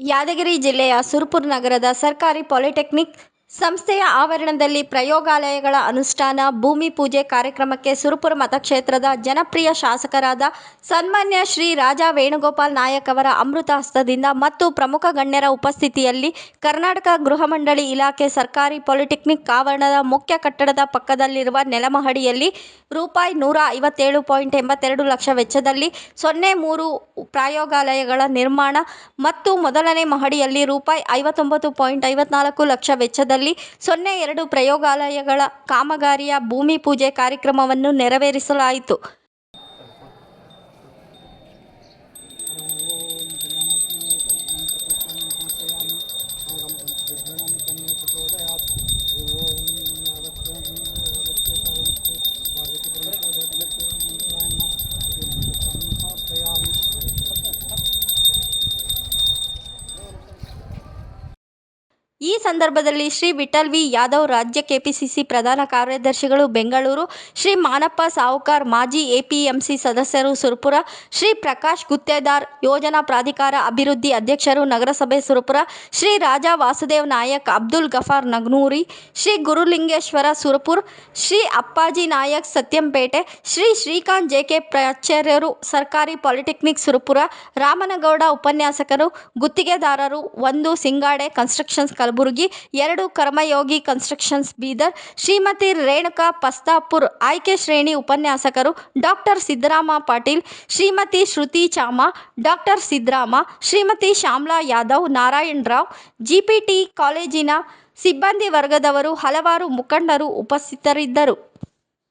ಯಾದಗಿರಿ ಜಿಲ್ಲೆಯ ಸುರಪುರ ನಗರದ ಸರ್ಕಾರಿ ಪಾಲಿಟೆಕ್ನಿಕ್ ಸಂಸ್ಥೆಯ ಆವರಣದಲ್ಲಿ ಪ್ರಯೋಗಾಲಯಗಳ ಅನುಷ್ಠಾನ, ಭೂಮಿ ಪೂಜೆ ಕಾರ್ಯಕ್ರಮಕ್ಕೆ ಸುರಪುರ ಮತಕ್ಷೇತ್ರದ ಜನಪ್ರಿಯ ಶಾಸಕರಾದ ಸನ್ಮಾನ್ಯ ಶ್ರೀ ರಾಜಾ ವೇಣುಗೋಪಾಲ್ ನಾಯಕ್ ಅವರ ಅಮೃತ ಹಸ್ತದಿಂದ ಮತ್ತು ಪ್ರಮುಖ ಗಣ್ಯರ ಉಪಸ್ಥಿತಿಯಲ್ಲಿ ಕರ್ನಾಟಕ ಗೃಹ ಮಂಡಳಿ ಇಲಾಖೆ ಸರ್ಕಾರಿ ಪಾಲಿಟೆಕ್ನಿಕ್ ಆವರಣದ ಮುಖ್ಯ ಕಟ್ಟಡದ ಪಕ್ಕದಲ್ಲಿರುವ ನೆಲಮಹಡಿಯಲ್ಲಿ ರೂಪಾಯಿ ನೂರ ಐವತ್ತೇಳು ಪಾಯಿಂಟ್ ಎಂಬತ್ತೆರಡು ಲಕ್ಷ ವೆಚ್ಚದಲ್ಲಿ ಸೊನ್ನೆ ಮೂರು ಪ್ರಯೋಗಾಲಯಗಳ ನಿರ್ಮಾಣ ಮತ್ತು ಮೊದಲನೇ ಮಹಡಿಯಲ್ಲಿ ರೂಪಾಯಿ ಐವತ್ತೊಂಬತ್ತು ಪಾಯಿಂಟ್ ಐವತ್ನಾಲ್ಕು ಲಕ್ಷ ವೆಚ್ಚದಲ್ಲಿ ಸೊನ್ನೆ ಎರಡು ಪ್ರಯೋಗಾಲಯಗಳ ಕಾಮಗಾರಿಯ ಭೂಮಿ ಪೂಜೆ ಕಾರ್ಯಕ್ರಮವನ್ನು ನೆರವೇರಿಸಲಾಯಿತು. ಈ ಸಂದರ್ಭದಲ್ಲಿ ಶ್ರೀ ವಿಠಲ್ ವಿ ಯಾದವ್ ರಾಜ್ಯ ಕೆಪಿಸಿಸಿ ಪ್ರಧಾನ ಕಾರ್ಯದರ್ಶಿಗಳು ಬೆಂಗಳೂರು, ಶ್ರೀ ಮಾನಪ್ಪ ಸಾವುಕಾರ್ ಮಾಜಿ ಎಪಿಎಂಸಿ ಸದಸ್ಯರು ಸುರಪುರ, ಶ್ರೀ ಪ್ರಕಾಶ್ ಗುತ್ತೇದಾರ್ ಯೋಜನಾ ಪ್ರಾಧಿಕಾರ ಅಭಿವೃದ್ಧಿ ಅಧ್ಯಕ್ಷರು ನಗರಸಭೆ ಸುರಪುರ, ಶ್ರೀ ರಾಜಾ ವಾಸುದೇವ್ ನಾಯಕ್, ಅಬ್ದುಲ್ ಗಫಾರ್ ನಗ್ನೂರಿ, ಶ್ರೀ ಗುರುಲಿಂಗೇಶ್ವರ ಸುರಪುರ್, ಶ್ರೀ ಅಪ್ಪಾಜಿ ನಾಯಕ್ ಸತ್ಯಂಪೇಟೆ, ಶ್ರೀ ಶ್ರೀಕಾಂತ್ ಜೆಕೆ ಪ್ರಾಚಾರ್ಯರು ಸರ್ಕಾರಿ ಪಾಲಿಟೆಕ್ನಿಕ್ ಸುರಪುರ, ರಾಮನಗೌಡ ಉಪನ್ಯಾಸಕರು, ಗುತ್ತಿಗೆದಾರರು, ಒಂದು ಸಿಂಗಾಡೆ ಕನ್ಸ್ಟ್ರಕ್ಷನ್ಸ್ ಕಲಬುರಗಿ, ಎರಡು ಕರ್ಮಯೋಗಿ ಕನ್ಸ್ಟ್ರಕ್ಷನ್ಸ್ ಬೀದರ್, ಶ್ರೀಮತಿ ರೇಣುಕಾ ಪಸ್ತಾಪುರ್ ಆಯ್ಕೆ ಶ್ರೇಣಿ ಉಪನ್ಯಾಸಕರು doctor Siddarama Patil, Shrimati Shruti Chama, doctor Siddarama, Shrimati Shyamala Yadav, Narayan Rao, GPT ಕಾಲೇಜಿನ ಸಿಬ್ಬಂದಿ ವರ್ಗದವರು ಹಲವಾರು ಮುಖಂಡರು ಉಪಸ್ಥಿತರಿದ್ದರು.